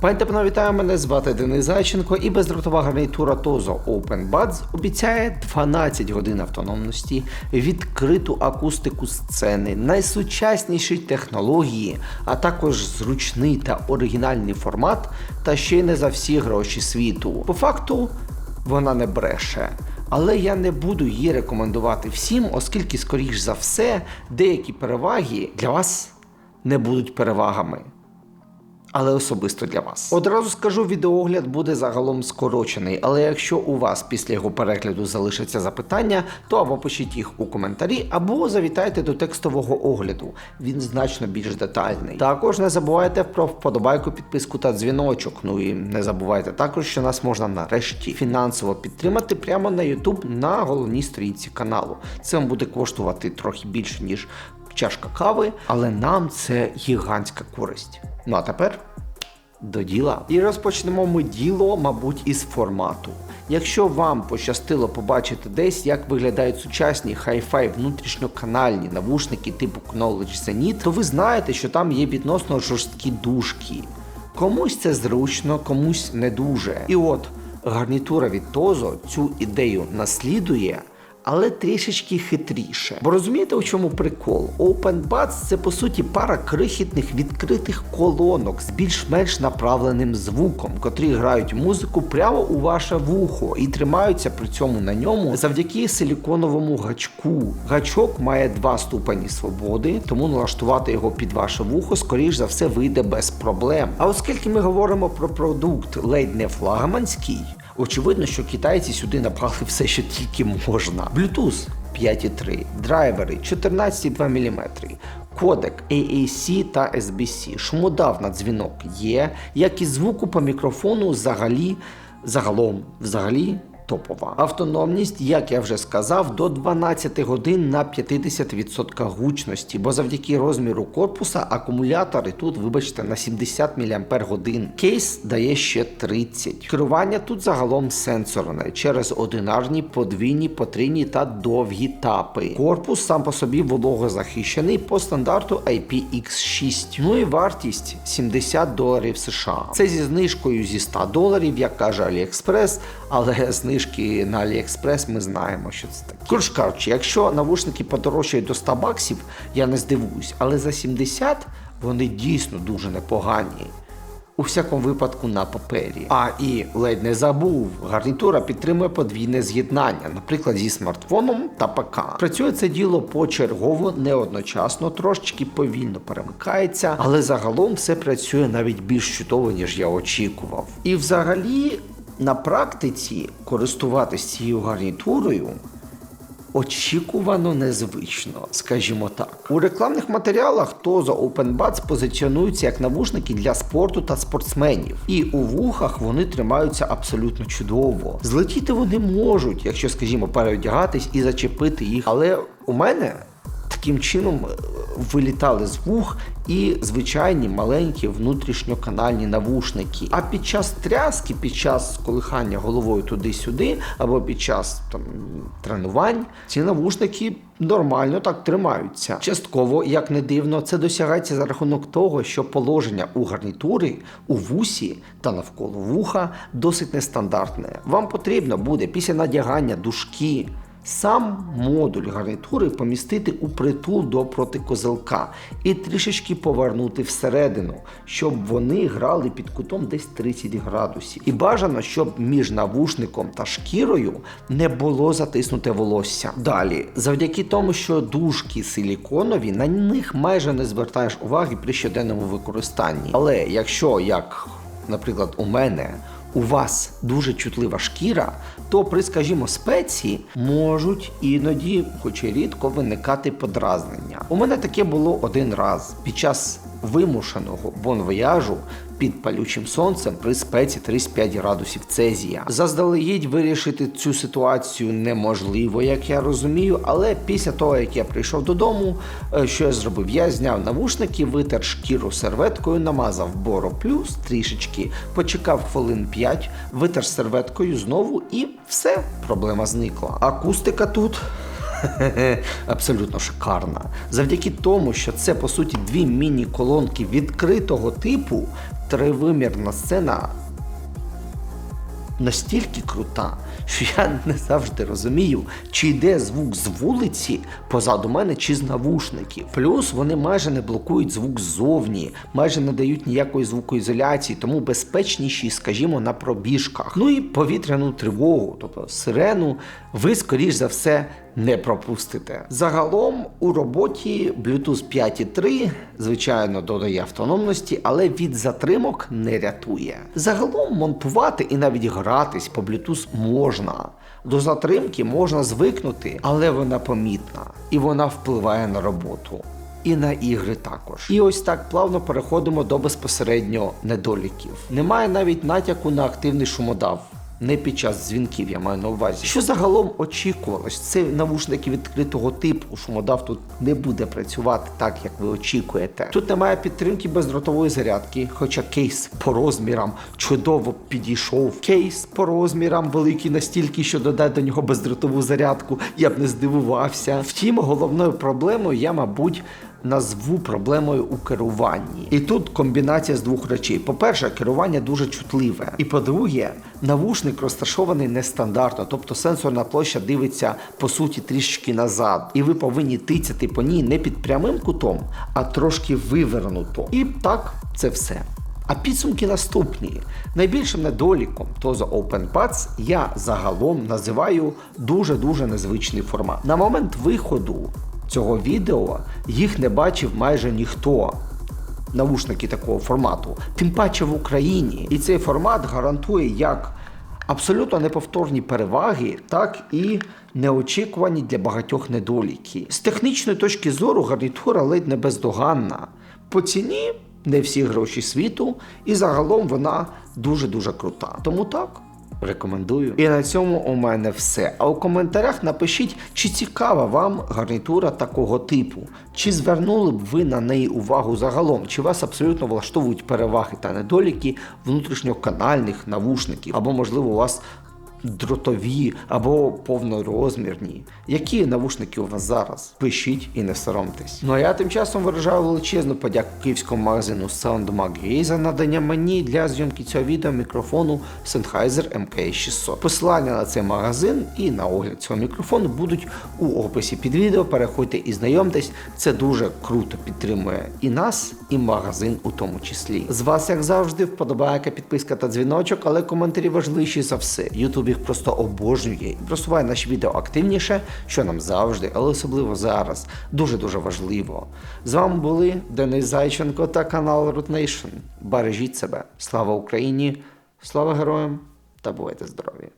Панове, вітаю, мене звати Денис Зайченко і бездротова гарнітура Tozo Open Buds обіцяє 12 годин автономності, відкриту акустику сцени, найсучасніші технології, а також зручний та оригінальний формат, та ще й не за всі гроші світу. По факту вона не бреше. Але я не буду її рекомендувати всім, оскільки, скоріш за все, деякі переваги для вас не будуть перевагами але особисто для вас. Одразу скажу, відеогляд буде загалом скорочений, але якщо у вас після його перегляду залишаться запитання, то або пишіть їх у коментарі, або завітайте до текстового огляду. Він значно більш детальний. Також не забувайте про вподобайку, підписку та дзвіночок. Ну і не забувайте також, що нас можна нарешті фінансово підтримати прямо на YouTube на головній сторінці каналу. Це вам буде коштувати трохи більше ніж чашка кави, але нам це гігантська користь. Ну а тепер до діла. І розпочнемо ми діло, мабуть, із формату. Якщо вам пощастило побачити десь, як виглядають сучасні хай-фай внутрішньоканальні навушники типу Knowledge Zenith, то ви знаєте, що там є відносно жорсткі дужки. Комусь це зручно, комусь не дуже. І от гарнітура від Tozo цю ідею наслідує але трішечки хитріше. Бо розумієте, у чому прикол? Open Buds – це по суті пара крихітних відкритих колонок з більш-менш направленим звуком, котрі грають музику прямо у ваше вухо і тримаються при цьому на ньому завдяки силіконовому гачку. Гачок має два ступені свободи, тому налаштувати його під ваше вухо, скоріш за все, вийде без проблем. А оскільки ми говоримо про продукт ледь не флагманський, Очевидно, що китайці сюди набрали все, що тільки можна. Bluetooth 5.3, драйвери 14,2 мм, кодек AAC та SBC, шумодав на дзвінок є, як і звуку по мікрофону взагалі, загалом взагалі топова. Автономність, як я вже сказав, до 12 годин на 50% гучності, бо завдяки розміру корпуса акумулятори тут, вибачте, на 70 мАч. Кейс дає ще 30. Керування тут загалом сенсорне через одинарні, подвійні, потрійні та довгі тапи. Корпус сам по собі вологозахищений по стандарту IPX6. Ну і вартість 70 доларів США. Це зі знижкою зі 100 доларів, як каже AliExpress, але знижка знижки на AliExpress, ми знаємо, що це таке. Коротше кажучи, якщо навушники подорожчають до 100 баксів, я не здивуюсь, але за 70 вони дійсно дуже непогані. У всякому випадку на папері. А і ледь не забув, гарнітура підтримує подвійне з'єднання, наприклад, зі смартфоном та ПК. Працює це діло почергово, не одночасно, трошечки повільно перемикається, але загалом все працює навіть більш чудово, ніж я очікував. І взагалі на практиці користуватися цією гарнітурою очікувано незвично, скажімо так. У рекламних матеріалах Tozo Open Buds позиціонуються як навушники для спорту та спортсменів. І у вухах вони тримаються абсолютно чудово. Злетіти вони можуть, якщо, скажімо, переодягатись і зачепити їх. Але у мене таким чином е, вилітали з вух і звичайні маленькі внутрішньоканальні навушники. А під час тряски, під час колихання головою туди-сюди, або під час там тренувань, ці навушники нормально так тримаються. Частково, як не дивно, це досягається за рахунок того, що положення у гарнітури у вусі та навколо вуха досить нестандартне. Вам потрібно буде після надягання дужки Сам модуль гарнітури помістити у притул до протикозелка і трішечки повернути всередину, щоб вони грали під кутом десь 30 градусів. І бажано, щоб між навушником та шкірою не було затиснуте волосся. Далі, завдяки тому, що дужки силіконові, на них майже не звертаєш уваги при щоденному використанні. Але якщо як, наприклад, у мене у вас дуже чутлива шкіра, то при, скажімо, спеції можуть іноді, хоч і рідко, виникати подразнення. У мене таке було один раз під час вимушеного бонвояжу під палючим сонцем при спеці 35 градусів Цезія. Заздалегідь вирішити цю ситуацію неможливо, як я розумію, але після того, як я прийшов додому, е, що я зробив? Я зняв навушники, витер шкіру серветкою, намазав боро плюс трішечки, почекав хвилин 5, витер серветкою знову і все, проблема зникла. Акустика тут. Абсолютно шикарна. Завдяки тому, що це по суті дві міні-колонки відкритого типу, тривимірна сцена настільки крута, що я не завжди розумію, чи йде звук з вулиці позаду мене, чи з навушників. Плюс вони майже не блокують звук ззовні, майже не дають ніякої звукоізоляції, тому безпечніші, скажімо, на пробіжках. Ну і повітряну тривогу, тобто сирену, ви скоріш за все не пропустите. Загалом у роботі Bluetooth 5.3, звичайно, додає автономності, але від затримок не рятує. Загалом монтувати і навіть гратись по Bluetooth можна. До затримки можна звикнути, але вона помітна і вона впливає на роботу. І на ігри також. І ось так плавно переходимо до безпосередньо недоліків. Немає навіть натяку на активний шумодав. Не під час дзвінків, я маю на увазі. Що загалом очікувалось? Це навушники відкритого типу. Шумодав тут не буде працювати так, як ви очікуєте. Тут немає підтримки бездротової зарядки, хоча кейс по розмірам чудово підійшов. Кейс по розмірам великий настільки, що додати до нього бездротову зарядку, я б не здивувався. Втім, головною проблемою я, мабуть, назву проблемою у керуванні. І тут комбінація з двох речей. По-перше, керування дуже чутливе. І по-друге, навушник розташований нестандартно, тобто сенсорна площа дивиться по суті трішки назад. І ви повинні тицяти по ній не під прямим кутом, а трошки вивернуто. І так, це все. А підсумки наступні. Найбільшим недоліком Tozo OpenPads я загалом називаю дуже-дуже незвичний формат. На момент виходу цього відео їх не бачив майже ніхто. Навушники такого формату, тим паче в Україні. І цей формат гарантує як абсолютно неповторні переваги, так і неочікувані для багатьох недоліки. З технічної точки зору гарнітура ледь не бездоганна. По ціні не всі гроші світу, і загалом вона дуже-дуже крута. Тому так. Рекомендую. І на цьому у мене все. А у коментарях напишіть, чи цікава вам гарнітура такого типу, чи звернули б ви на неї увагу загалом, чи вас абсолютно влаштовують переваги та недоліки внутрішньоканальних навушників, або, можливо, у вас дротові або повнорозмірні. Які навушники у вас зараз? Пишіть і не соромтесь. Ну а я тим часом виражаю величезну подяку київському магазину SoundMag.ua за надання мені для зйомки цього відео мікрофону Sennheiser MK600. Посилання на цей магазин і на огляд цього мікрофону будуть у описі під відео. Переходьте і знайомтесь. Це дуже круто підтримує і нас, і магазин у тому числі. З вас, як завжди, вподобайка, підписка та дзвіночок, але коментарі важливіші за все. Ютуб їх просто обожнює і просуває наші відео активніше, що нам завжди, але особливо зараз, дуже-дуже важливо. З вами були Денис Зайченко та канал Root Nation. Бережіть себе. Слава Україні! Слава героям та бувайте здорові!